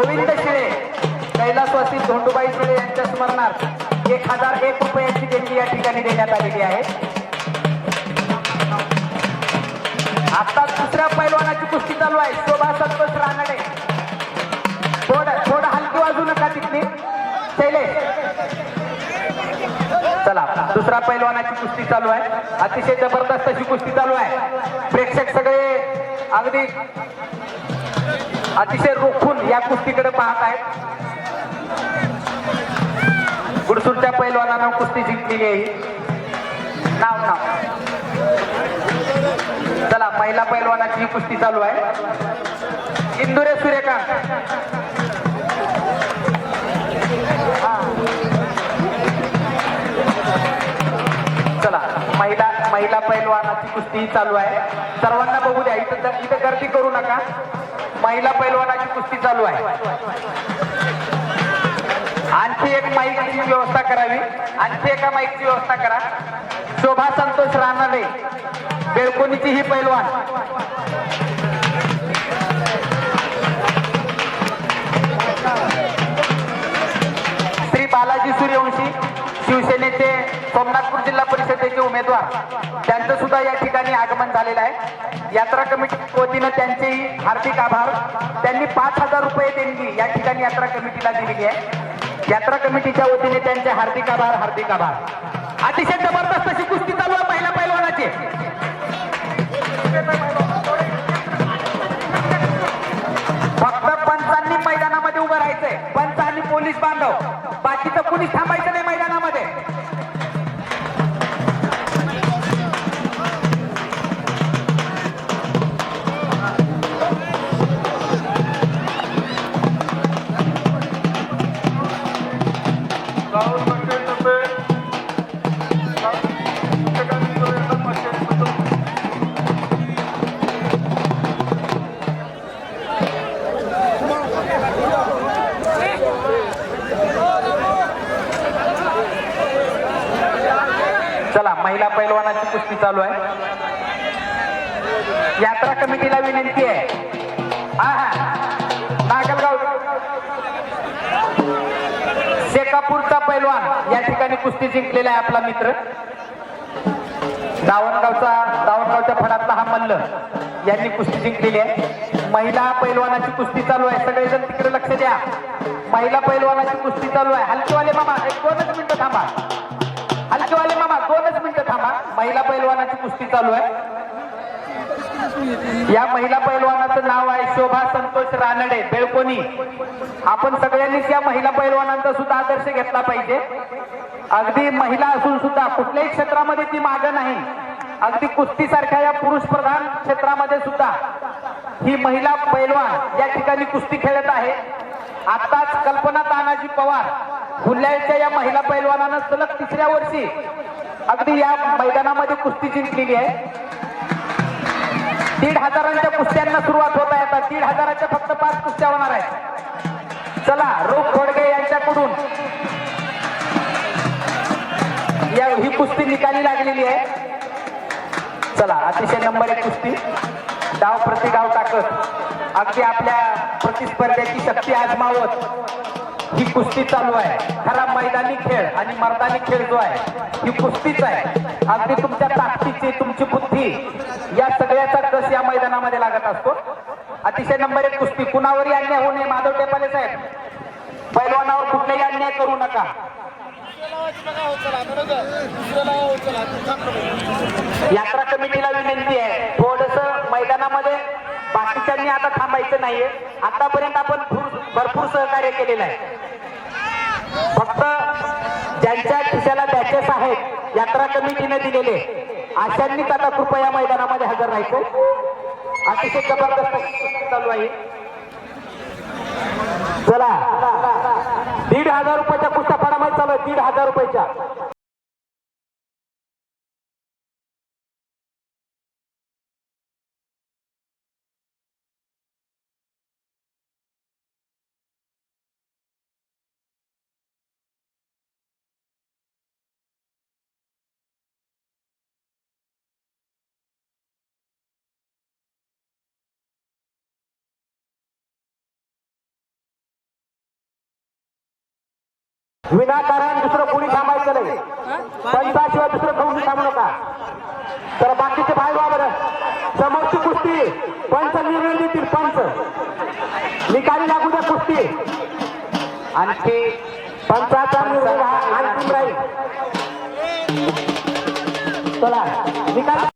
गोविंद शिळे कैलासवासी धोंडूबाई शिळे यांच्या स्मरणार्थ एक हजार एक रुपयाची देणगी या ठिकाणी देण्यात आलेली आहे. आता दुसऱ्या पैलवानाची कुस्ती चालू आहे. शोभा संतोष रानडे. थोडं थोडं हलकी वाजू नका तिथली. चला दुसरा पैलवानाची कुस्ती चालू आहे. अतिशय जबरदस्त अशी कुस्ती चालू आहे. प्रेक्षक सगळे अगदी अतिशय रोखून या कुस्तीकडे पाहत आहेत. गुडसूरच्या पैलवानानं कुस्ती जिंकलेली आहे. नाव नाव. चला महिला पैलवानाची कुस्ती चालू आहे. इंदुरे सूर्यकांत. चला महिला महिला पैलवानाची कुस्ती चालू आहे. सर्वांना बघू द्या इथं इथं गर्दी करू नका. महिला पैलवानाची कुस्ती चालू आहे. आणखी एक माईकची व्यवस्था करावी. आणखी एका माईकची व्यवस्था करा. शोभा संतोष रानडे बेळकोणीची ही पैलवान. श्री बालाजी सूर्यवंशी शिवसेनेचे सोमनाथपूर जिल्हा परिषदेचे उमेदवार. त्यांचं सुद्धा या आगमन झालेलं आहे. यात्रा कमिटी वतीनं त्यांचे हार्दिक आभार. त्यांनी पाच हजार रुपये देणगी या ठिकाणी यात्रा कमिटीला दिलेली आहे. यात्रा कमिटीच्या वतीने त्यांचे हार्दिक आभार हार्दिक आभार. अतिशय जबरदस्त चला महिला पैलवानाची कुस्ती चालू आहे. यात्रा कमिटीला विनंती आहे. हा हा. नागलगाव. शेकापूरचा पैलवान या ठिकाणी कुस्ती जिंकलेला आहे आपला मित्र. दावणगावचा दावणगावच्या फडातला हा मल्ल यांनी कुस्ती जिंकलेली आहे. महिला पैलवानाची कुस्ती चालू आहे. सगळेजण तिकडे लक्ष द्या. महिला पैलवानाची कुस्ती चालू आहे. हलकीवाले मामा एक दोनच मिनिटं थांबा. महिला पैलवानाची कुस्ती चालू आहे. या महिला पैलवानाचं नाव आहे शोभा संतोष रानडे बेळकोणी आपण सगळ्यांनीच या महिला पैलवानांचा सुद्धा आदर्श घेतला पाहिजे. अगदी महिला असून सुद्धा कुठल्याही क्षेत्रामध्ये ती मागं नाही. अगदी कुस्तीसारख्या या पुरुष प्रधान क्षेत्रामध्ये सुद्धा ही महिला पैलवान या ठिकाणी कुस्ती खेळत आहे. आताच कल्पना तानाजी पवार हुल्याच्या या महिला पैलवानानं सलग तिसऱ्या वर्षी अगदी या मैदानामध्ये कुस्ती जिंकलेली आहे. दीड हजारांच्या कुस्त्यांना सुरुवात होत आहे आता. दीड हजाराच्या फक्त पाच कुस्त्या होणार आहेत. चला रोग खोडगे यांच्याकडून. या ही कुस्ती निकाली लागलेली आहे. चला अतिशय नंबर एक कुस्ती. डाव प्रति डाव टाकत अगदी आपल्या प्रतिस्पर्ध्याची शक्ती आजमावत. ही कुस्ती चालू आहे. खरा मैदानी खेळ आणि मर्दानी खेळ जो आहे ही कुस्तीच आहे. अगदी तुमच्या ताकदीची तुमची बुद्धी या सगळ्याचा कस या मैदानामध्ये लागत असतो. अतिशय नंबर एक कुस्ती. कुणावरही अन्याय होऊ नये माधव टेपाले साहेब. पैलवानावर कुठलाही अन्याय करू नका. यात्रा कमिटीला विनंती आहे. थोडस मैदानामध्ये बाकीच्यांनी आता थांब. थांबायचं नाहीये. आतापर्यंत आपण भरपूर सहकार्य केलेलं आहे. फक्त ज्यांच्या खिशाला बॅचेस आहेत यात्रा कमिटीने दिलेले अशांनीच आता कृपया मैदानामध्ये हजर राहायचं. अतिशय जबरदस्त चालू आहे. चला. दीड हजार रुपयाच्या कुस्त्या फडामध्ये चालू आहे. दीड हजार रुपयाच्या. विनाकारण दुसरं कोणी थांबा केलंय पंचाशिवाय दुसरं खाऊन थांबू नका. तर बाकीचे भाई व्हा बरं. समोरची कुस्ती पंच निर्णय देतील पंच. निकाली लागू द्या कुस्ती. आणखी पंचाचा निर्णय हा अंतिम राहील. चला निकाल.